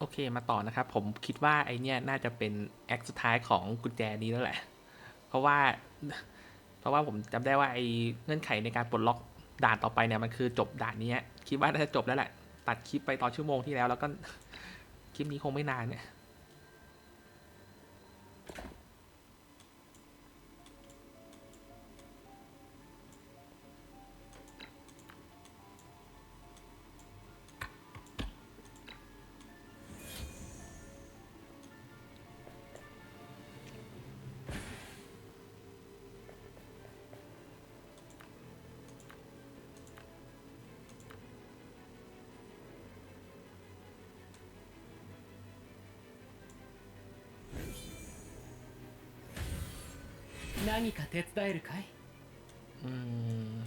โอเคมาต่อนะครับ ผมคิดว่าไอเนี้ยน่าจะเป็นแอคสุดท้ายของกุญแจนี้แล้วแหละ เพราะว่า เพราะว่าผมจำได้ว่าไอเงื่อนไขในการปลดล็อกด่านต่อไปเนี่ยมันคือจบด่านนี้คิดว่าน่าจะจบแล้วแหละ ตัดคลิปไปตอนชั่วโมงที่แล้วแล้วก็คลิปนี้คงไม่นานเนี่ย 何か手伝えるかい อืม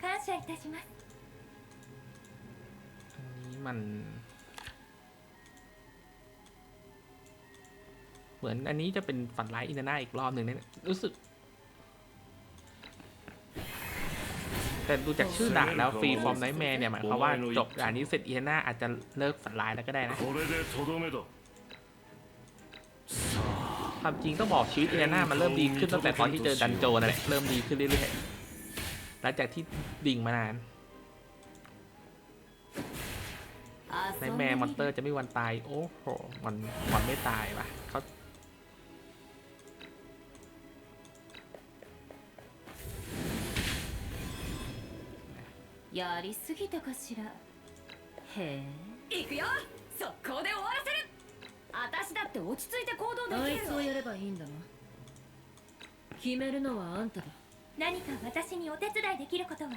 感謝いたします อันนี้มัน เหมือนอันนี้จะเป็นฝันร้ายอินนาน่าอีกรอบหนึ่งเนี่ยรู้สึก แต่ดูจากชื่อด่านแล้วฟรีฟอร์มไนท์แมร์เนี่ยหมายความว่าจบด่านนี้เสร็จเอียนาอาจจะเลิกสันร้ายแล้วก็ได้นะความจริงต้องบอกชีวิตเอียนามันเริ่มดีขึ้นตั้งแต่ตอนที่เจอดันโจนั่นแหละเริ่มดีขึ้นเรื่อยๆหลังจากที่ดิ่งมานานไนท์แมร์มอนเตอร์จะไม่วันตาย โอ้โหมันมันไม่ตายปะเขา やりすぎたかしらへえ行くよ速攻で終わらせる私だって落ち着いて行動あいできるよつをやればいいんだな決めるのはあんただ何か私にお手伝いできることは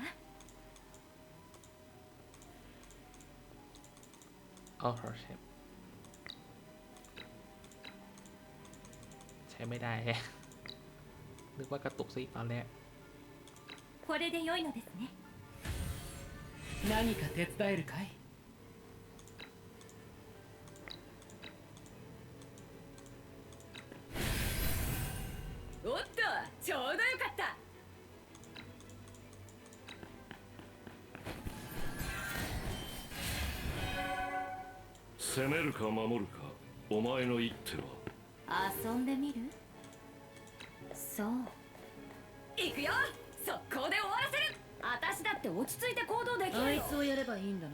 โอ้โหใช้ใช้ไม่ได้แฮะนึกว่ากระตุกซิตอนแรก これで良いのですね 何か手伝えるかい？おっとちょうどよかった。攻めるか守るかお前の一手は。遊んでみる？て落ち着いて行動できあいるよつをやればいいんだな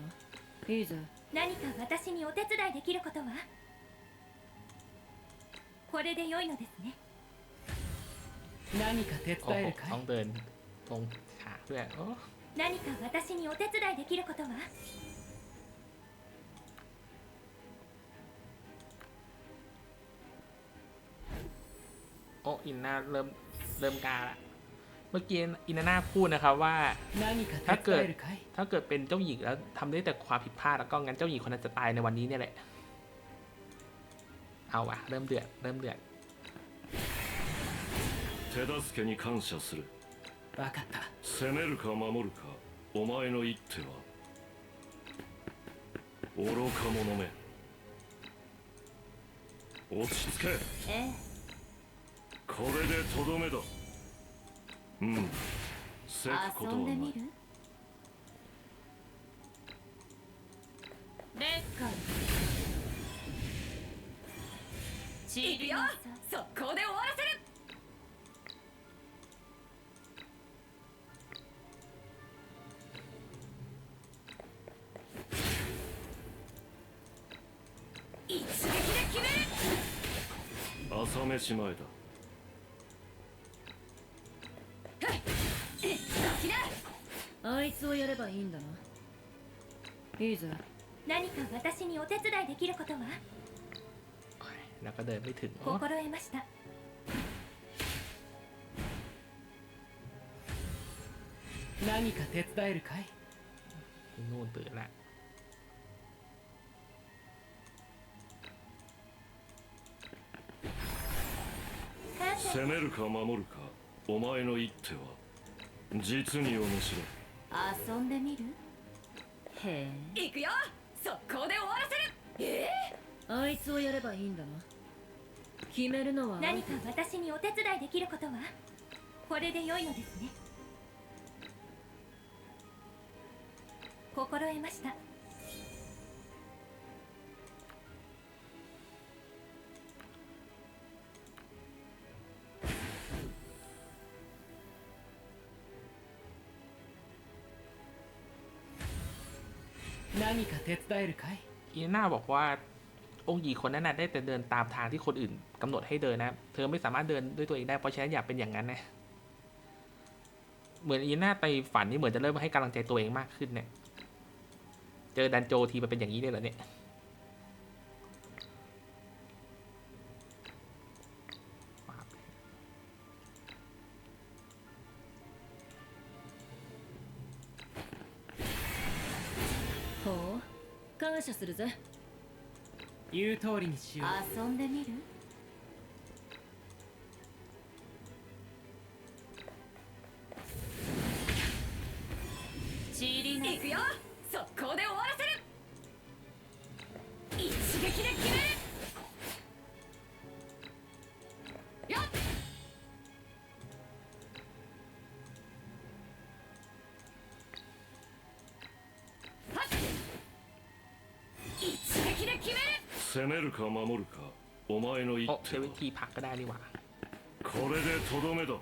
いいぜ何か私にお手伝いできることはこれで良いのですね何か手伝 โอ้โห えるか ต้อง い เดินตรงฉากด้วยโอ้ 何か私にお手伝いできることは โอ้อินนาเริ่มเริ่มกล้าละเ มื่อกี้อินนาน่าพูดนะครับว่า 何かถ้า 手 เกิด 伝えるかい ถ้าเกิดเป็นเจ้าหญิงแล้วทำได้แต่ความผิดพลาดแล้วก็งั้นเจ้าหญิงคนนั้นจะตายในวันนี้เนี่ยแหละ เอาอะเริ่มเดือดเริ่มเดือด 手助けに感謝する分かった攻めるか守るかお前の一手は愚か者め落ち着けええこれでとどめだ うんせくことはない遊んでみる。レッカーチ行くよ速攻で終わらせる。一撃で決める。朝飯前だ先だあいつをやればいいんだないいぜ何か私にお手伝いできることは โอ้ยแล้วก็เดินไม่ถึงโอ้ 心得ました何か手伝えるかい นู่นตื่นละ 感謝攻めるか守るかお前の一手は実に面白い 遊んでみる？へえ。行くよ。速攻で終わらせる。え？えー、あいつをやればいいんだな。決めるのは何か私にお手伝いできることは？これで良いのですね。心得ました。手伝えるかい อีน่าบอกว่าองค์หญิงคนนั้นน่ะได้แต่เดินตามทางที่คนอื่นกำหนดให้เดินนะ เธอไม่สามารถเดินด้วยตัวเองได้เพราะฉะนั้นอย่าเป็นอย่างนั้นนะ เหมือนอีน่าไปฝันนี่เหมือนจะเริ่มให้กำลังใจตัวเองมากขึ้นเนี่ย เจอดันโจทีมันเป็นอย่างนี้เลยเหรอเนี่ย 感謝するぜ。言う通りにしよう。遊んでみる？攻めるか守るかお前の一 โอ้ใช้ 手は วิธีผลักก็ได้นี่หว่า これでとどめだ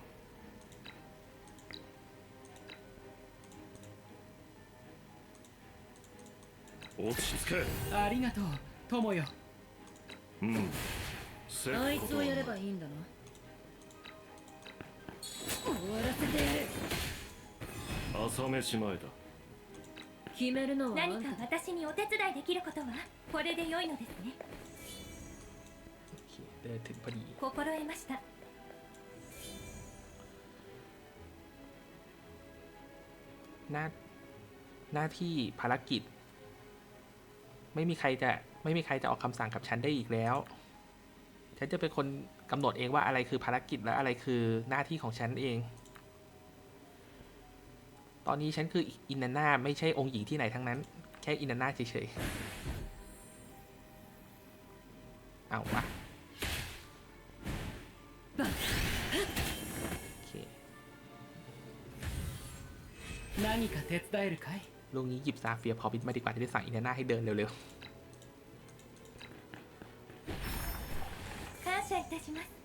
落ち着けありがとう友ようんせっあいつをやれことはないばいいんだな終わらせてやる朝飯前だ 決めるのはあん何たか私にお手伝いできることはこれで良いのですね โอเคเดินถึงพอดี 心得ました หน้าหน้าที่ภารกิจ ไม่มีใครจะไม่มีใครจะออกคำสั่งกับฉันได้อีกแล้ว ฉันจะเป็นคนกำหนดเองว่าอะไรคือภารกิจและอะไรคือหน้าที่ของฉันเอง ตอนนี้ฉันคืออินนาน่าไม่ใช่องค์หญิงที่ไหนทั้งนั้น แค่อินนาน่าเฉยๆ เอาวะโอเค 何か手伝えるかい ลุงนี้หยิบซาเฟียพอพิทมาดีกว่าจะได้สั่งอินนาน่าให้เดินเร็ว 感謝いたします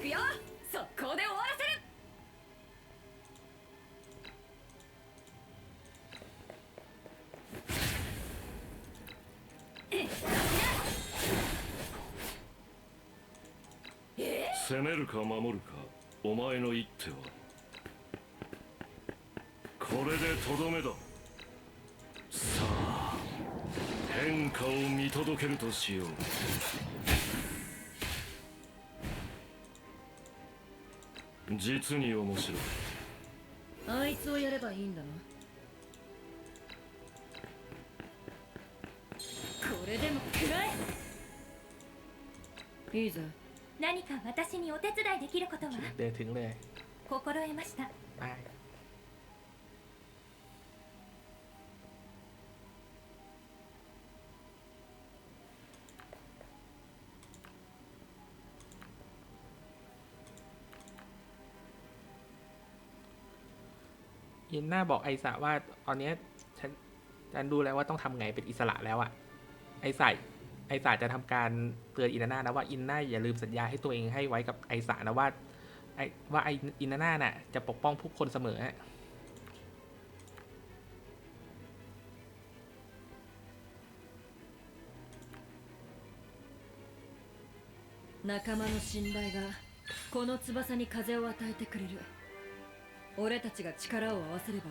くよ。速攻で終わらせる。攻めるか守るかお前の一手は。これでとどめだ。さあ変化を見届けるとしよう。実に面白い。あいつをやればいいんだな。これでも食らえいいぜ何か私にお手伝いできることは？心得ました、はい。 ยินหน้าบอกไอสะว่าตอนเนี้ยฉันฉันดูแล้วว่าต้องทำไงเป็นอิสระแล้วอะไอสายไอสาจะทำการเตือนอินนาน่านะว่าอินน่าอย่าลืมสัญญาให้ตัวเองให้ไว้กับไอสานะว่าไอว่าไออินนาน่าน่ะจะปกป้องผู้คนเสมออะ 仲間の信頼がこの翼に風を与えてくれる 俺たちが力を合わせれば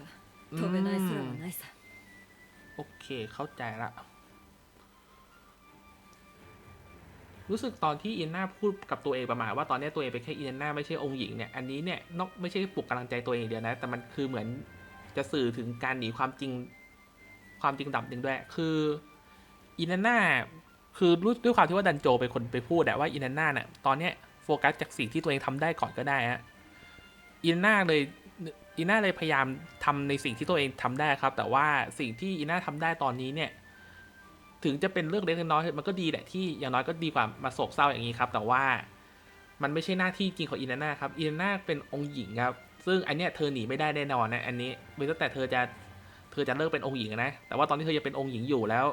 飛べない空はないさ โอเค เข้าใจละ รู้สึกตอนที่อินนาพูดกับตัวเองประมาณว่าตอนนี้ตัวเองเป็นแค่อินนาไม่ใช่องค์หญิงเนี่ย อันนี้เนี่ยนอกไม่ใช่ปลุกกำลังใจตัวเองเดียวนะ แต่มันคือเหมือนจะสื่อถึงการหนีความจริง ความจริงดับหนึ่งด้วย คืออินนาคือรู้ด้วยความที่ว่าดันโจเป็นคนไปพูดอะว่าอินนาน่ะตอนเนี้ย โฟกัสจากสิ่งที่ตัวเองทำได้ก่อนก็ได้ฮะอินน่าเลย อินน่าเลยพยายามทำในสิ่งที่ตัวเองทำได้ครับ แต่ว่าสิ่งที่อินน่าทำได้ตอนนี้เนี่ย ถึงจะเป็นเรื่องเล็กน้อยมันก็ดีแหละที่อย่างน้อยก็ดีกว่ามาโศกเศร้าอย่างนี้ครับ แต่ว่ามันไม่ใช่หน้าที่จริงของอินน่าครับอินน่าเป็นองค์หญิงครับ ซึ่งอันเนี้ยเธอหนีไม่ได้แน่นอนนะอันนี้ไม่ตั้งแต่เธอจะเธอจะเลิกเป็นองค์หญิงนะ แต่ว่าตอนที่เธอยังเป็นองค์หญิงอยู่แล้ว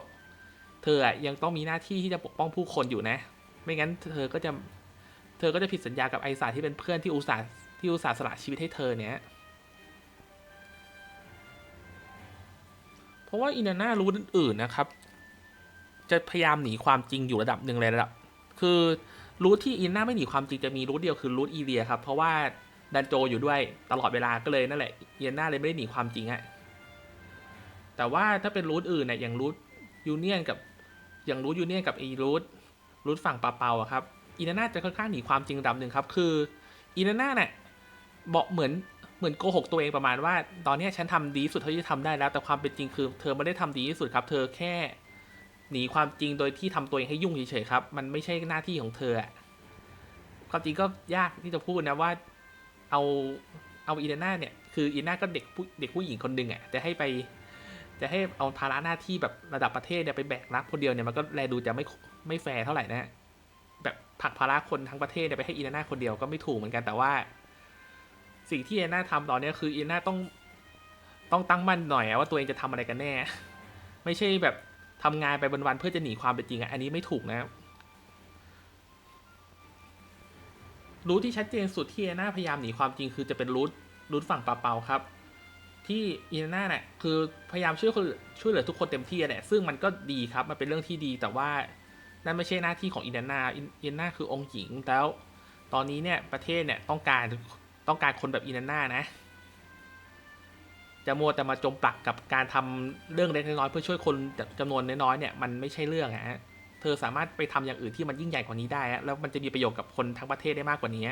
เธอยังต้องมีหน้าที่ที่จะปกป้องผู้คนอยู่นะ ไม่งั้นเธอก็จะเธอก็จะผิดสัญญากับไอสาที่เป็นเพื่อนที่อุตส่าห์ที่อุตส่าห์สละชีวิตให้เธอเนี่ย เพราะว่าอินาน่ารู้อื่นๆนะครับ จะพยายามหนีความจริงอยู่ระดับหนึ่งเลยระดับ คือรูทที่อินน่าไม่หนีความจริงจะมีรูทเดียวคือรูทอีเลียครับ เพราะว่าดันโจอยู่ด้วยตลอดเวลาก็เลยนั่นแหละอินน่าเลยไม่ได้หนีความจริงอะแต่ว่าถ้าเป็นรูทอื่นเนี่ยอย่างรูทยูเนียนกับอย่างรูทยูเนียนกับอีรูทรูทฝั่งปาเปาอะครับอินน่าจะค่อนข้างหนีความจริงระดับหนึ่งครับ คืออินน่าเนี่ยบอกเหมือน เหมือนโกหกตัวเองประมาณว่า ตอนนี้ฉันทำดีที่สุดเท่าที่จะทำได้แล้ว แต่ความเป็นจริงคือ เธอไม่ได้ทำดีที่สุดครับ เธอแค่หนีความจริงโดยที่ทำตัวเองให้ยุ่งเฉยๆครับ มันไม่ใช่หน้าที่ของเธออะความจริงก็ยากที่จะพูดนะว่า เอาเอาอีเดน่าเนี่ยคืออีเดน่าก็เด็กผู้เด็กผู้หญิงคนหนึ่งอะจะให้ไป จะให้เอาภาระหน้าที่แบบระดับประเทศเนี่ยไปแบกรับคนเดียวเนี่ยมันก็แลดูจะไม่ไม่แฟร์เท่าไหร่นะแบบผักภาระคนทั้งประเทศเนี่ยไปให้อีเดน่าคนเดียวก็ไม่ถูกเหมือนกันแต่ว่า สิ่งที่เดน่าทำตอนนี้คือเดน่าต้องต้องตั้งมั่นหน่อยว่าตัวเองจะทำอะไรกันแน่ ไม่ใช่แบบทำงานไปวันๆเพื่อจะหนีความเป็นจริงอะอันนี้ไม่ถูกนะ รูทที่ชัดเจนสุดที่เอน่าพยายามหนีความจริง คือจะเป็นรูทรูทฝั่งปาเปาครับ ที่เอน่าเนี่ยคือพยายามช่วยคนช่วยเหลือทุกคนเต็มที่แหละซึ่งมันก็ดีครับมันเป็นเรื่องที่ดีแต่ว่านั่นไม่ใช่หน้าที่ของอีนาอินอีนาคือองค์หญิงแล้ว ตอนนี้เนี่ยประเทศเนี่ยต้องการ ต้องการคนแบบอีนาน่านะ จะมัวแต่มาจมปลักกับการทำเรื่องเล็กน้อยเพื่อช่วยคนจำนวนน้อยๆเนี่ยมันไม่ใช่เรื่องอะฮะเธอสามารถไปทำอย่างอื่นที่มันยิ่งใหญ่กว่านี้ได้ แล้วมันจะมีประโยชน์กับคนทั้งประเทศได้มากกว่านี้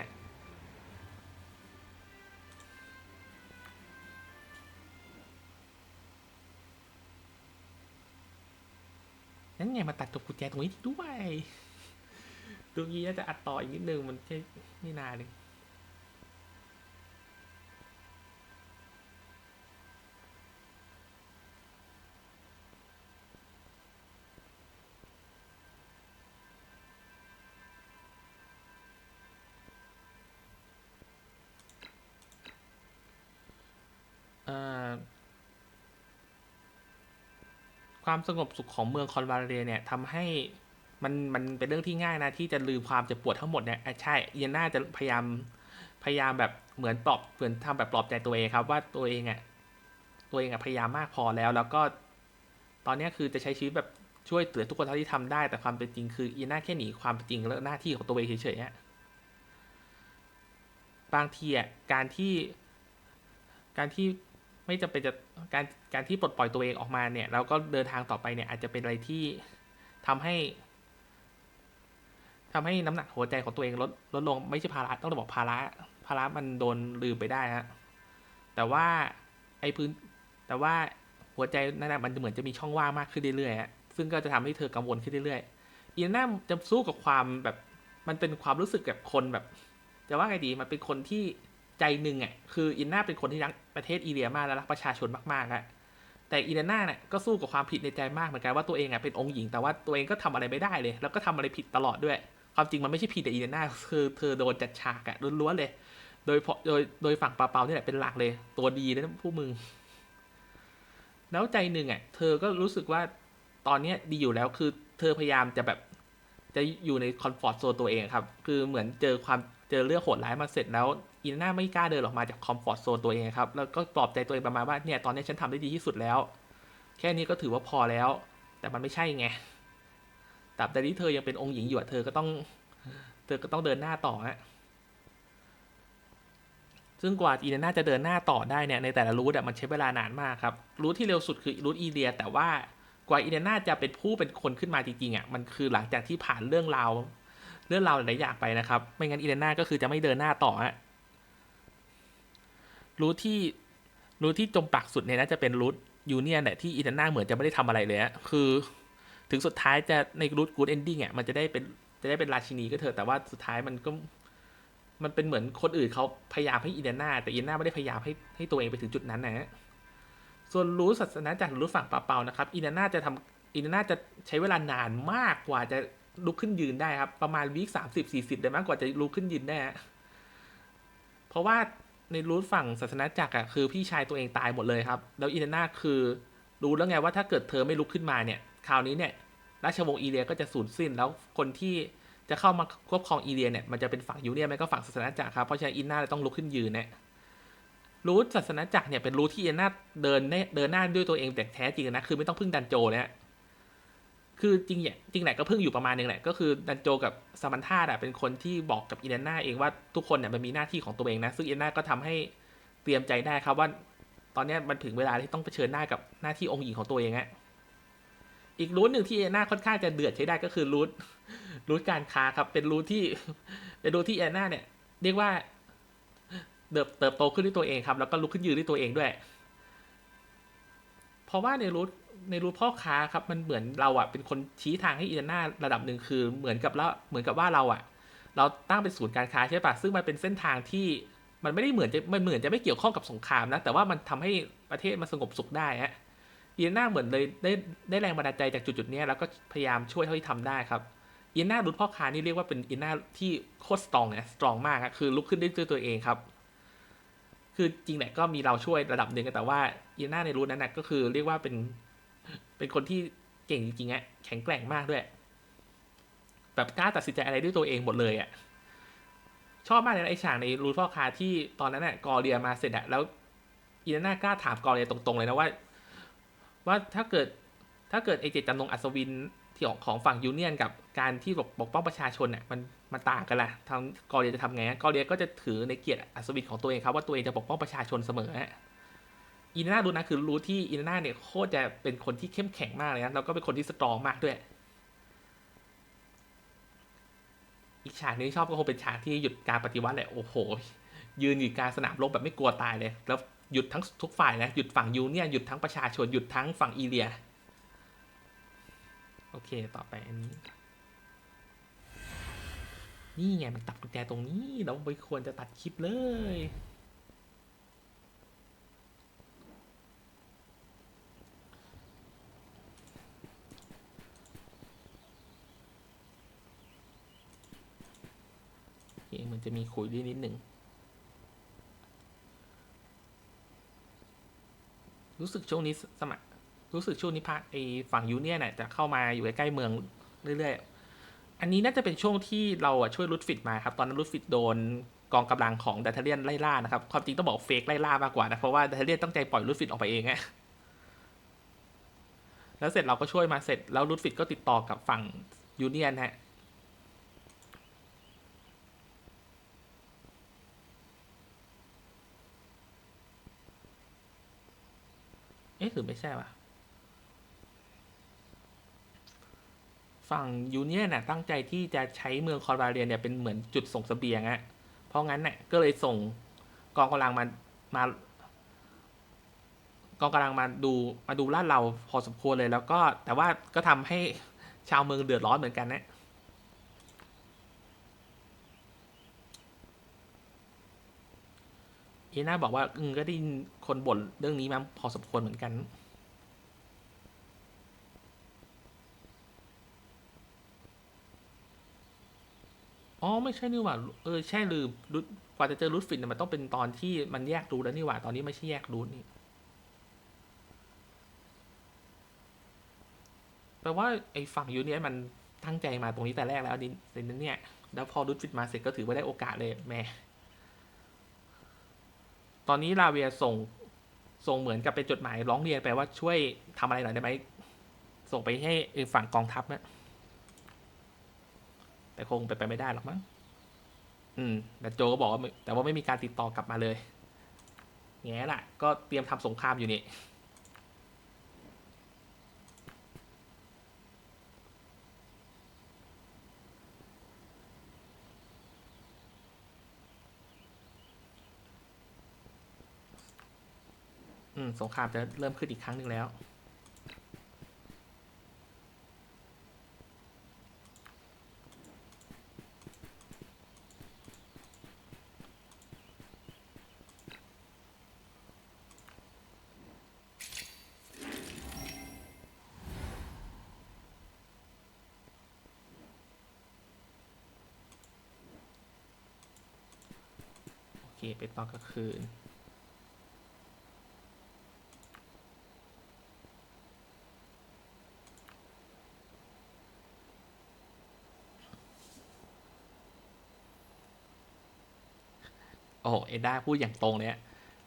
นั่นไงมาตัดจบกุญแจตรงนี้ด้วยตรงนี้น่าจะอัดต่ออีกนิดนึงมันแค่ไม่นานเอง ความสงบสุขของเมืองคอนวาเรียเนี่ยทำให้มันมันเป็นเรื่องที่ง่ายนะ ที่จะลืมความเจ็บปวดทั้งหมดเนี่ยใช่เยน่าจะพยายามพยายามแบบเหมือนปลอบเหมือนทำแบบปลอบใจตัวเองครับว่าตัวเองอะตัวเองอะพยายามมากพอแล้ว แล้วก็ ตอนนี้คือจะใช้ชีวิตแบบช่วยเหลือทุกคนเท่าที่ทำได้ แต่ความเป็นจริงคือเยน่าแค่หนีความเป็นจริงและหน้าที่ของตัวเองเฉยๆอะบางทีอะการที่การที่ ไม่จำเป็นจะการการที่ปลดปล่อยตัวเองออกมาเนี่ยแล้วก็เดินทางต่อไปเนี่ยอาจจะเป็นอะไรที่ทำให้ทำให้น้ำหนักหัวใจของตัวเองลดลดลงไม่ใช่ภาระต้องบอกภาระภาระมันโดนลืมไปได้ฮะแต่ว่าไอ้พื้น แต่ว่าหัวใจนั่นนะมันเหมือนจะมีช่องว่างมากขึ้นเรื่อยๆฮะซึ่งก็จะทำให้เธอกังวลขึ้นเรื่อยๆอีน่าจะสู้กับความแบบมันเป็นความรู้สึกแบบคนแบบ จะว่าไงดีมันเป็นคนที่ ใจหนึ่งอะคืออินนาเป็นคนที่รักประเทศอีเลียมากและรักประชาชนมากๆอะแต่อีเดน่าเนี่ยก็สู้กับความผิดในใจมากเหมือนกันว่าตัวเองอะเป็นองค์หญิงแต่ว่าตัวเองก็ทำอะไรไม่ได้เลย แล้วก็ทำอะไรผิดตลอดด้วย ความจริงมันไม่ใช่ผิดแต่อีเดน่าคือเธอโดนจัดฉากอะล้วนๆเลย โดยเพราะโดยโดยฝั่งปาเปาเนี่ยแหละเป็นหลักเลย ตัวดีนะพวกมึง แล้วใจหนึ่งอะเธอก็รู้สึกว่าตอนเนี้ยดีอยู่แล้วคือเธอพยายามจะแบบจะอยู่ในคอนฟอร์ตโซนตัวเองครับ คือเหมือนเจอความเจอเรื่องโหดร้ายมาเสร็จแล้ว อีน่าไม่กล้าเดินออกมาจากคอมฟอร์ตโซนตัวเองครับ แล้วก็ปลอบใจตัวเองประมาณว่าเนี่ยตอนนี้ฉันทำได้ดีที่สุดแล้ว แค่นี้ก็ถือว่าพอแล้ว แต่มันไม่ใช่ไงตราบใดที่เธอยังเป็นองค์หญิงอยู่เธอก็ต้อง เธอก็ต้องเดินหน้าต่อฮะซึ่งกว่าอีน่าจะเดินหน้าต่อได้เนี่ยในแต่ละรูทอะมันใช้เวลานานมากครับรูทที่เร็วสุดคือรูทอีเลีย แต่ว่ากว่าอีเดน่าจะเป็นผู้เป็นคนขึ้นมาจริงๆอะมันคือหลังจากที่ผ่านเรื่องราวเรื่องราวหลายอย่างไปนะครับ ไม่งั้นอีเดน่าก็คือจะไม่เดินหน้าต่อฮะ รูทที่รูทที่จมปักสุดเนี่ยน่าจะเป็นรูทยูเนียนแหละที่อีเดน่าเหมือนจะไม่ได้ทำอะไรเลยฮะคือ ถึงสุดท้ายจะในรูทกูดเอนดิ้งอะมันจะได้เป็นจะได้เป็นราชินีก็เถอะแต่ว่าสุดท้ายมันก็มันเป็นเหมือนคนอื่นเขาพยายามให้อีเดน่าแต่อีเดน่าไม่ได้พยายามให้ให้ตัวเองไปถึงจุดนั้นนะฮะส่วนรู้ศาสนาจากรรู้ฝั่งปาเปานะครับอีเดน่าจะทำอีเดน่าจะใช้เวลานานมากกว่าจะลุกขึ้นยืนได้ครับ ประมาณวีคสามสิบสี่สิบได้มากกว่าจะลุกขึ้นยืนได้ฮะเพราะว่า ในรู้ฝั่งศาสนาจักรอะคือพี่ชายตัวเองตายหมดเลยครับ แล้วอีเนาคือรู้แล้วไงว่าถ้าเกิดเธอไม่ลุกขึ้นมาเนี่ยคราวนี้เนี่ยราชวงศ์อีเลียก็จะสูญสิ้น แล้วคนที่จะเข้ามาควบครองอีเลียเนี่ยมันจะเป็นฝั่งยูเนียนไม่ก็ฝั่งศาสนาจักรครับเพราะฉะนั้นอินนาเลยต้องลุกขึ้นยืนเนี่ยรู้ศาสนาจักรเนี่ยเป็นรู้ที่อินนาเดินเนเดินหน้าด้วยตัวเองแต่แท้จริงนะคือไม่ต้องพึ่งดันโจเนี่ย คือจริงเนี่ยจริงแหละก็พึ่งอยู่ประมาณนึงแหละ ก็คือดันโจกับซามันธาอะเป็นคนที่บอกกับอินนาเองว่าทุกคนเนี่ยมันมีหน้าที่ของตัวเองนะ ซึ่งอินนาก็ทำให้เตรียมใจได้ครับว่า ตอนนี้มันถึงเวลาที่ต้องเผชิญหน้ากับหน้าที่องค์หญิงของตัวเองอะอีกรูทหนึ่งที่เอน่าค่อนข้างจะเดือดใช้ได้ก็คือรูทรูทการค้าครับ เป็นรูทที่เป็นรูทที่เอน่าเนี่ย เรียกว่าเติบเติบโตขึ้นด้วยตัวเองครับ แล้วก็ลุกขึ้นยืนด้วยตัวเองด้วย ราะว่าในรูทในรูทพ่อค้าครับมันเหมือนเราอะเป็นคนชี้ทางให้อีเอน่าระดับหนึ่งคือเหมือนกับแล้วเหมือนกับว่าเราอะเราตั้งเป็นศูนย์การค้าใช่ปะซึ่งมันเป็นเส้นทางที่มันไม่ได้เหมือนจะมันเหมือนจะไม่เกี่ยวข้องกับสงครามนะแต่ว่ามันทำให้ประเทศมันสงบสุขได้ฮะอียน่าเหมือนเลยได้ได้แรงบันดาลใจจากจุดจุดนี้แล้วก็พยายามช่วยเท่าที่ทำได้ครับอียน่ารุดพ่อค้านี่เรียกว่าเป็นอียน่าที่โคตรสตรองนะสตรองมากครับคือลุกขึ้นได้ด้วยตัวเองครับ คือจริงแหละก็มีเราช่วยระดับหนึ่งแต่ว่า อีน่าในรูทนั้นนะก็คือเรียกว่าเป็น เป็นคนที่เก่งจริงๆอะแข็งแกร่งมากด้วย แบบกล้าตัดสินใจอะไรด้วยตัวเองหมดเลยอะชอบมากเลยนะไอฉากในรูทพ่อคาที่ตอนนั้นน่ะกอเรียมาเสร็จอะแล้วอีน่ากล้าถามกอเรียตรงๆเลยนะว่า ว่าถ้าเกิดถ้าเกิดไอเจตจำนงอัศวินที่ของของฝั่งยูเนียนกับการที่ปกป้องประชาชนเนี่ยมันมันต่างกันละทางกอเรียจะทำไงกอเรียก็จะถือในเกียรติอัศวินของตัวเองครับว่าตัวเองจะปกป้องประชาชนเสมอฮะ อินนาดูนะคือรู้ที่อินนาเนี่ยโคตรจะเป็นคนที่เข้มแข็งมากเลยนะแล้วก็เป็นคนที่สตรองมากด้วย อีกฉากนึงที่ชอบก็คงเป็นฉากที่หยุดการปฏิวัติแหละโอ้โห ยืนอยู่กลางสนามรบแบบไม่กลัวตายเลย แล้วหยุดทั้งทุกฝ่ายนะหยุดฝั่งยูเนี่ยนหยุดทั้งประชาชนหยุดทั้งฝั่งอีเลีย โอเคต่อไปอันนี้ นี่ไงมันตัดกุญแจตรงนี้เราไม่ควรจะตัดคลิปเลย โอเค มันจะมีขุยด้วยนิดหนึ่ง รู้สึกช่วงนี้สมัคร รู้สึกช่วงนี้พรรคไอฝั่งยูเนียน่ะจะเข้ามาอยู่ใกล้ๆเมืองเรื่อยๆ อันนี้น่าจะเป็นช่วงที่เราอะช่วยรุดฟิตมาครับ ตอนนั้นรุดฟิตโดนกองกำลังของดัตเทเลียนไล่ล่านะครับ ความจริงต้องบอกเฟกไล่ล่ามากกว่านะ เพราะว่าดัตเทเลียนตั้งใจปล่อยรุดฟิตออกไปเองอะแล้วเสร็จเราก็ช่วยมาเสร็จแล้วรุดฟิตก็ติดต่อกับฝั่งยูเนียนฮะ อ๊ะหรือไม่ใช่วะฝั่งยูเนียนน่ะตั้งใจที่จะใช้เมืองคอนบาเรียนเนี่ยเป็นเหมือนจุดส่งเสบียงอะเพราะงั้นเนี่ยก็เลยส่งกองกำลังมา มากองกำลังมาดูมาดูลาดเราพอสมควรเลยแล้วก็แต่ว่าก็ทำให้ชาวเมืองเดือดร้อนเหมือนกันนะ เอน่าบอกว่าอืมก็ได้ยินคนบ่นเรื่องนี้มาพอสมควรเหมือนกัน อ๋อ ไม่ใช่นี่หว่าเออใช่ลืมรูทกว่าจะเจอรูทฟินเนี่ยมันต้องเป็นตอนที่มันแยกรูทแล้วนี่หว่า ตอนนี้ไม่ใช่แยกรูทนี่แปลว่าไอ้ฝั่งยูเนียมันตั้งใจมาตรงนี้แต่แรกแล้วดิเซนเนี่ย แล้วพอรูทฟิตมาเสร็จก็ถือว่าได้โอกาสเลยแม่ ตอนนี้ลาเวียส่งส่งเหมือนกับเป็นจดหมายร้องเรียนไปว่าช่วยทำอะไรหน่อยได้ไหมส่งไปให้ฝั่งกองทัพนะแต่คงไปไปไม่ได้หรอกมั้งอืม แต่โจก็บอกว่าแต่ว่าไม่มีการติดต่อกลับมาเลยแง่ละก็เตรียมทำสงครามอยู่นี่ สงครามจะเริ่มขึ้นอีกครั้งหนึ่งแล้ว โอเค ไปต่อกลางคืน อ้โหเอด้าพูดอย่างตรงเลยอะ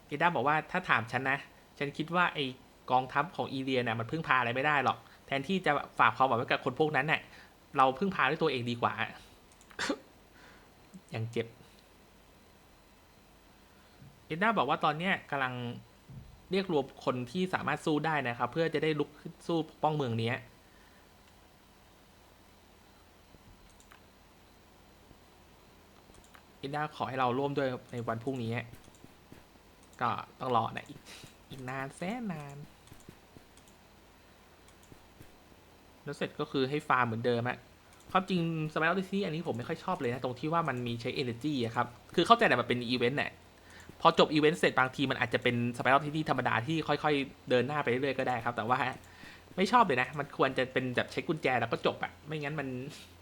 เอด้าบอกว่าถ้าถามฉันนะ ฉันคิดว่าไอกองทัพของอีเลียเนี่ยมันพึ่งพาอะไรไม่ได้หรอก แทนที่จะฝากความหวังไว้กับคนพวกนั้นเนี่ยเราพึ่งพาด้วยตัวเองดีกว่า อย่างเจ็บ เอด้าบอกว่าตอนเนี้ยกำลังเรียกรวมคนที่สามารถสู้ได้นะครับ เพื่อจะได้ลุกขึ้นสู้ปกป้องเมืองเนี้ ยเอด้าขอให้เราร่วมด้วยในวันพรุ่งนี้ ก็ต้องรอนะอีกอีกนานแสนนาน แล้วเสร็จก็คือให้ฟาร์มเหมือนเดิมอะความจริงสมัยออดิซี่อันนี้ผมไม่ค่อยชอบเลยนะ ตรงที่ว่ามันมีใช้ energy อะครับ คือเข้าใจแหละมันเป็นอีเวนต์เนี่ยพอจบอีเวนต์เสร็จบางทีมันอาจจะเป็นสมัยออดิซี่ธรรมดาที่ค่อยๆ เดินหน้าไปเรื่อยๆก็ได้ครับ แต่ว่าไม่ชอบเลยนะ มันควรจะเป็นแบบใช้กุญแจแล้วก็จบอะไม่งั้นมัน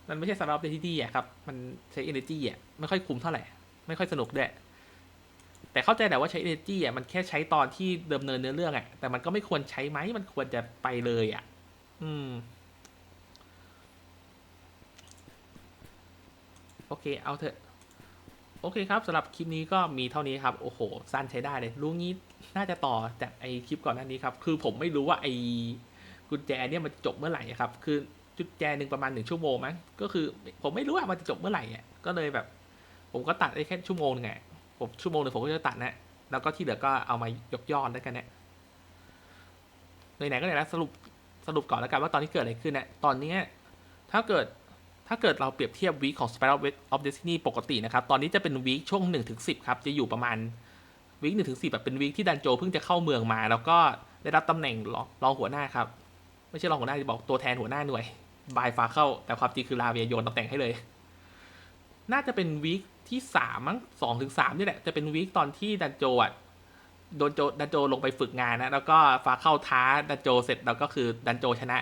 มันไม่ใช่สมัยออดิซี่อะครับ มันใช้ energy อะไม่ค่อยคุ้มเท่าไหร่ ไม่ค่อยสนุกด้วย แต่เข้าใจแหละว่าใช้ energy อะมันแค่ใช้ตอนที่เดิมเนินเนื้อเรื่องอะแต่มันก็ไม่ควรใช้ไหม มันควรจะไปเลยอะอืม โอเค เอาเถอะ โอเคครับสำหรับคลิปนี้ก็มีเท่านี้ครับ โอ้โห สั้นใช้ได้เลย รู้งี้น่าจะต่อจากไอคลิปก่อนหน้านี้ครับ คือผมไม่รู้ว่าไอกุญแจเนี่ยมันจบเมื่อไหร่อะครับ คือ กุญแจหนึ่งประมาณหนึ่งชั่วโมงมั้งก็คือ ผมไม่รู้ว่ามันจะจบเมื่อไหร่อะก็เลยแบบ ผมก็ตัดได้แค่ชั่วโมงหนึงไงผมชั่วโมงหนึ่งผมก็จะตัดนะแล้วก็ที่เหลือก็เอามายกยอดแล้วกันเนี่ยในไหนก็เลยนะสรุปสรุปก่อนแล้วกันว่าตอนนี้เกิดอะไรขึ้นนะตอนนี้ถ้าเกิดถ้าเกิดเราเปรียบเทียบวีคของ Spiral of Destiny ปกตินะครับ ตอนนี้จะเป็นวีคช่วง1ถึง10ครับ จะอยู่ประมาณวีค1ถึง10แบบเป็นวีคที่ดันโจเพิ่งจะเข้าเมืองมา แล้วก็ได้รับตำแหน่งรองรองหัวหน้าครับ ไม่ใช่รองหัวหน้าจะบอกตัวแทนหัวหน้าหน่วย บายฟาเข้า แต่ความจริงคือลาเวียโยนตำแหน่งให้เลย น่าจะเป็นวีคที่สามมั้งสองถึงสามนี่แหละ จะเป็นวีคตอนที่ดันโจอะโดนโจดันโจลงไปฝึกงานนะ แล้วก็ฟาเข้าท้าดันโจเสร็จแล้วก็คือดันโจชนะ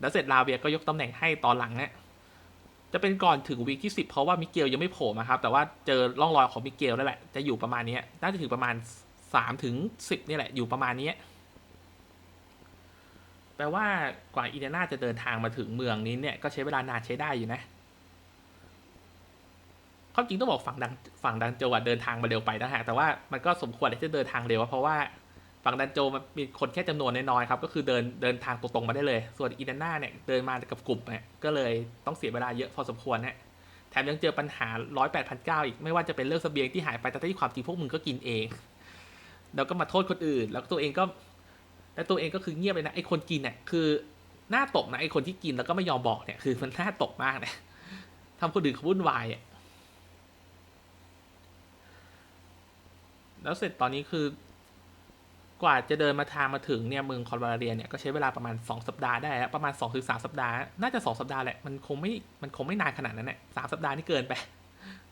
แล้วเสร็จลาเวียก็ยกตำแหน่งให้ตอนหลังเนี่ยจะเป็นก่อนถึงวีคที่สิบเพราะว่ามิเกลยังไม่โผล่มาครับ แต่ว่าเจอร่องรอยของมิเกลนั่นแหละ จะอยู่ประมาณนี้น่าจะถึงประมาณสามถึงสิบนี่แหละ อยู่ประมาณนี้ แปลว่ากว่าอีเดน่าจะเดินทางมาถึงเมืองนี้เนี่ยก็ใช้เวลานานใช้ได้อยู่นะความจริงต้องบอกฝั่งดังฝั่งดันโจอะเดินทางมาเร็วไปนะฮะแต่ว่ามันก็สมควรที่จะเดินทางเร็วเพราะว่าฝั่งดันโจมันมีคนแค่จำนวนน้อยๆครับก็คือเดินเดินทางตรงๆมาได้เลย ส่วนอีดน่าเนี่ยเดินมากับกลุ่มเนี่ยก็เลยต้องเสียเวลาเยอะพอสมควรนะแถมยังเจอปัญหาร้อยแปดพันเก้าอีกไม่ว่าจะเป็นเรื่องเสบียงที่หายไปแต่ที่ความจริงพวกมึงก็กินเอง แล้วก็มาโทษคนอื่น แล้วตัวเองก็ แล้วตัวเองก็คือเงียบเลยนะไอ้คนกินเนี่ยคือหน้าตกนะไอ้คนที่กินแล้วก็ไม่ยอมบอกเนี่ยคือมันหน้าตกมากนะทำคนอื่นเขาวุ่นวายอะแล้วเสร็จตอนนี้คือกว่าจะเดินมาทางมาถึงเนี่ยเมืองคอนวาเรียเนี่ยก็ใช้เวลาประมาณ 2 สัปดาห์ได้แล้วประมาณ2ถึง3สัปดาห์ น่าจะ 2 สัปดาห์แหละมันคงไม่มันคงไม่นานขนาดนั้นแหละสามสัปดาห์นี่เกินไป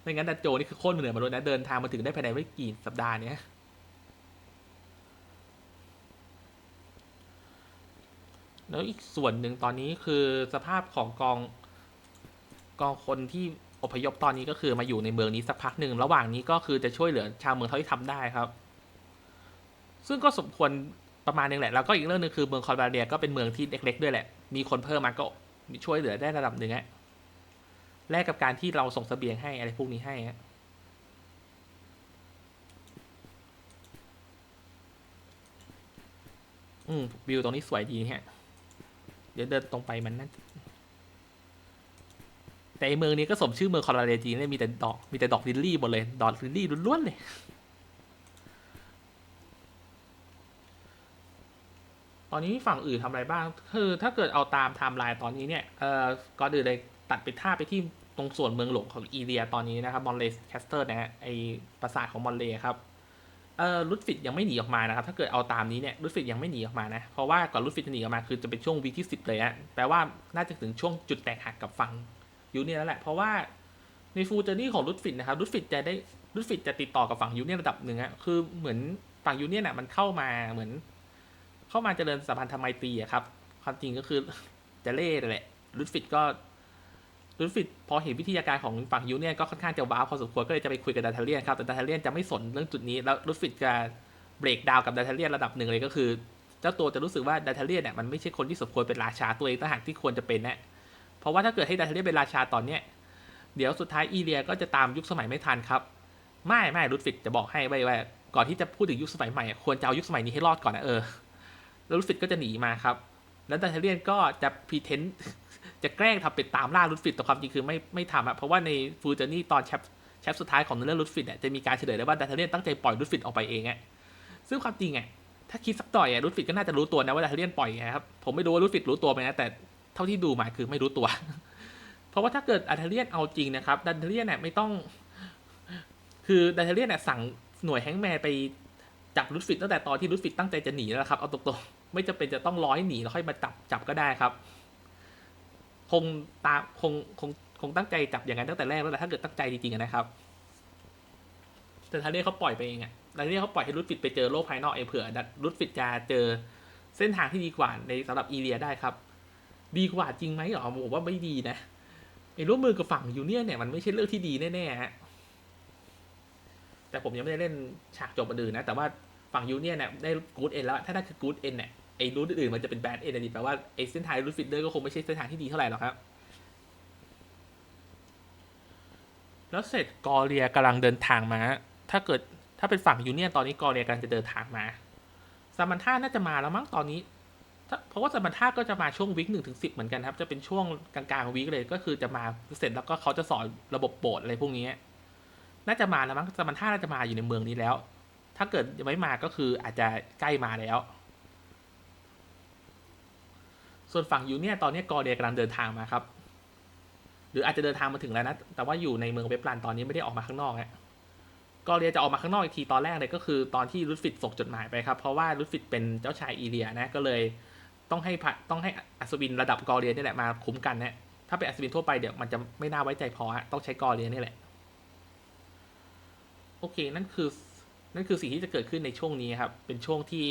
ไม่งั้นดันโจนี่คือโคตรเหนื่อยมาเลยนะเดินทางมาถึงได้ภายในไม่กี่สัปดาห์เนี้ย แล้วอีกส่วนหนึ่งตอนนี้คือสภาพของกองกองคนที่อพยพตอนนี้ก็คือมาอยู่ในเมืองนี้สักพักหนึ่งระหว่างนี้ก็คือจะช่วยเหลือชาวเมืองเท่าที่ทำได้ครับ ซึ่งก็สมควรประมาณนึงแหละแล้วก็อีกเรื่องหนึงคือเมืองคอนบาเรียก็เป็นเมืองที่เล็กๆด้วยแหละ มีคนเพิ่มมาก็ช่วยเหลือได้ระดับหนึ่งอะแลกกับการที่เราส่งเสบียงให้อะไรพวกนี้ให้อะอืมวิวตรงนี้สวยดีฮะ ดี๋ยวเดินตรงไปมันน่าจะแต่ไอเมืองนี้ก็สมชื่อเมืองคอนบาเรจริงเลยมีแต่ดอกมีแต่ดอกลิลลี่หมดเลย ดอกลิลลี่ล้วนๆเลยตอนนี้ฝั่งอื่นทำอะไรบ้าง คือถ้าเกิดเอาตามไทม์ไลน์ตอนนี้เนี่ย เอ่อ ก่อนอื่นเลยตัดไปท่าไปที่ตรงส่วนเมืองหลวงของอีเลียตอนนี้นะครับ มอนเลสแคสเตอร์นะฮะ ไอปราสาทของมอนเลครับ เออลุดฟิตยังไม่หนีออกมานะครับ ถ้าเกิดเอาตามนี้เนี่ยลุดฟิตยังไม่หนีออกมานะ เพราะว่าก่อนลุดฟิตจะหนีออกมาคือจะเป็นช่วงวีที่สิบเลยฮะแปลว่าน่าจะถึงช่วงจุดแตกหักกับฝั่งยูเนี่ยแล้วแหละ เพราะว่าในฟูเจอร์นี่ของลุดฟิตนะครับลุดฟิตจะได้ลุดฟิตจะติดต่อกับฝั่งยูเนี่ยระดับหนึ่งฮะคือเหมือนฝั่งยูเนี่ยน่ะมันเข้ามาเหมือน เข้ามาเจริญสัมพันธไมตรีอะครับ ความจริงก็คือจะเล่แหละลุดฟิตก็ ลูฟิตพอเห็นวิทยาการของฝั่งยูเนี่ยก็ค่อนข้างจะว้าวพอสมควรก็เลยจะไปคุยกับดันเทเลียนครับแต่ดันเทเลียนจะไม่สนเรื่องจุดนี้แล้วลูฟิตจะเบรกดาวกับดันเทเลียนระดับหนึ่งเลยก็คือ เจ้าตัวจะรู้สึกว่าดันเทเลียนเนี่ยมันไม่ใช่คนที่สมควรเป็นราชาตัวเองต่างหากที่ควรจะเป็นนะเพราะว่าถ้าเกิดให้ดันเทเลียนเป็นราชาตอนเนี้ยเดี๋ยวสุดท้ายอีเลียก็จะตามยุคสมัยไม่ทันครับ ไม่ไม่ลูฟิตจะบอกให้ไว้ว่าก่อนที่จะพูดถึงยุคสมัยใหม่ควรจะเอายุคสมัยนี้ให้รอดก่อนนะเออแล้วลูฟิตก็จะหนีมาครับแล้วดันเทเลียนก็จะพรีเทน จะแกล้งทำเป็นตามล่าลุดฟิตแต่ความจริงคือไม่ไม่ทำอะเพราะว่าในฟูเจอร์นี่ตอนแชปแชปสุดท้ายของเรื่องลุดฟิตเนี่ยจะมีการเฉลยได้ว่าดันเทเลียนตั้งใจปล่อยลุดฟิตออกไปเองอะซึ่งความจริงอะถ้าคิดสักหน่อยอะลุดฟิตก็น่าจะรู้ตัวนะว่าดันเทเลียนปล่อยไงครับผมไม่รู้ว่าลุดฟิตรู้ตัวไหมนะแต่เท่าที่ดูมาคือไม่รู้ตัว เพราะว่าถ้าเกิดดันเทเลียนเอาจริงนะครับดันเทเลียนเนี่ยไม่ต้อง คือดันเทเลียนเนี่ยสั่งหน่วยแฮงแมนไปจับลุดฟิตตั้งแต่ตอนที่ลุดฟิตตั้งใจจะหนีแล้วครับเอาตรงๆไม่จำเป็นจะต้องรอให้หนีแล้วค่อยมาจับจับก็ได้ครับ คงตามคงคงคงตั้งใจจับอย่างนั้นตั้งแต่แรกแล้วแหละถ้าเกิดตั้งใจจริงๆนะครับ แต่ทาเล่เขาปล่อยไปเองอะทาเล่เขาปล่อยให้รุดฟิตไปเจอโลกภายนอกเองเผื่อรุดฟิตจะเจอเส้นทางที่ดีกว่าในสำหรับอีเลียได้ครับ ดีกว่าจริงไหมหรอผมว่าไม่ดีนะไอ้ร่วมมือกับฝั่งยูเนียนเนี่ยมันไม่ใช่เรื่องที่ดีแน่ๆฮะแต่ผมยังไม่ได้เล่นฉากจบอื่นนะ แต่ว่าฝั่งยูเนียนเนี่ยได้กู๊ดเอ็นแล้ว ถ้าได้คือกู๊ดเอ็นเนี่ย ไอ้รูทอื่นๆมันจะเป็นแบดเอ็นดีแปลว่าไอ้เส้นทางรูทฟิตเดอร์ก็คงไม่ใช่เส้นทางที่ดีเท่าไหร่หรอกครับ แล้วเสร็จกอเรียกำลังเดินทางมา ถ้าเกิดถ้าเป็นฝั่งยูเนียนตอนนี้กอเรียกำลังจะเดินทางมาซามันท่าน่าจะมาแล้วมั้งตอนนี้เพราะว่าซามันท่าก็จะมาช่วงวิกหนึ่งถึงสิบเหมือนกันครับ จะเป็นช่วงกลางๆวิกเลยก็คือจะมาเสร็จแล้วก็เขาจะสอนระบบโบสถ์อะไรพวกนี้น่าจะมาแล้วมั้งซามันท่าน่าจะมาอยู่ในเมืองนี้แล้ว ถ้าเกิดยังไม่มาก็คืออาจจะใกล้มาแล้ว ส่วนฝั่งยูเนี่ยตอนนี้กอเดียกำลังเดินทางมาครับ หรืออาจจะเดินทางมาถึงแล้วนะ แต่ว่าอยู่ในเมืองเวปลันตอนนี้ไม่ได้ออกมาข้างนอกฮะกอเดียจะออกมาข้างนอกอีกทีตอนแรกเลยก็คือตอนที่ลุดฟิตส่งจดหมายไปครับ เพราะว่าลุดฟิตเป็นเจ้าชายอีเลียนะ ก็เลยต้องให้พะต้องให้อัศวินระดับกอเดียนี่แหละมาคุ้มกันนะถ้าเป็นอัศวินทั่วไปเดี๋ยวมันจะไม่น่าไว้ใจพอฮะต้องใช้กอเดียนี่แหละ โอเคนั่นคือนั่นคือสิ่งที่จะเกิดขึ้นในช่วงนี้ครับ เป็นช่วงที่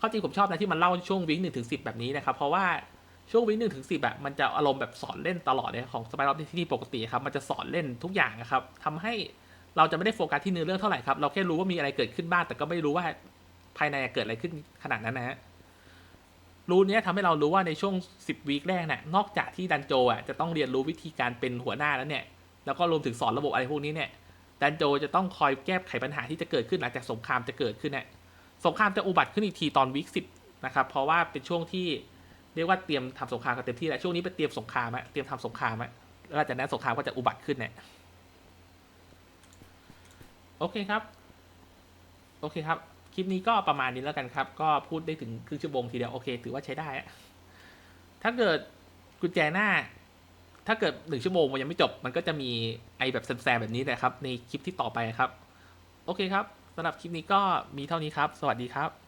ข้อจริงผมชอบนะที่มันเล่าช่วงวิกหนึ่งถึงสิบแบบนี้นะครับ เพราะว่าช่วงวิกหนึ่งถึงสิบแบบมันจะอารมณ์แบบสอนเล่นตลอดเลยของสไปร์ที่นี่ปกติครับมันจะสอนเล่นทุกอย่างนะครับทำให้เราจะไม่ได้โฟกัสที่เนื้อเรื่องเท่าไหร่ครับ เราแค่รู้ว่ามีอะไรเกิดขึ้นบ้างแต่ก็ไม่รู้ว่าภายในเกิดอะไรขึ้นขนาดนั้นนะฮะรู้เนี้ยทำให้เรารู้ว่าในช่วงสิบวีคแรกเนี่ยนอกจากที่ดันโจอะจะต้องเรียนรู้วิธีการเป็นหัวหน้าแล้วเนี่ย แล้วก็รวมถึงสอนระบบอะไรพวกนี้เนี่ยดันโจจะต้องคอยแก้ไขปัญหาที่จะเกิดขึ้นหลังจากสงครามจะเกิดขึ้นเนี่ย สงครามจะอุบัติขึ้นอีกทีตอนวีคสิบนะครับ เพราะว่าเป็นช่วงที่เรียกว่าเตรียมทำสงครามกันเต็มที่แล้วช่วงนี้เป็นเตรียมสงครามอะเตรียมทำสงครามอะแล้วหลังจากนั้นสงครามก็จะอุบัติขึ้นเนี่ยโอเคครับ โอเคครับ คลิปนี้ก็ประมาณนี้แล้วกันครับ ก็พูดได้ถึงครึ่งชั่วโมงทีเดียว โอเค ถือว่าใช้ได้ ถ้าเกิดกุญแจหน้า ถ้าเกิดหนึ่งชั่วโมงมันยังไม่จบ มันก็จะมีไอแบบแซมแบบนี้แหละครับ ในคลิปที่ต่อไปครับ โอเคครับ สำหรับคลิปนี้ก็มีเท่านี้ครับ สวัสดีครับ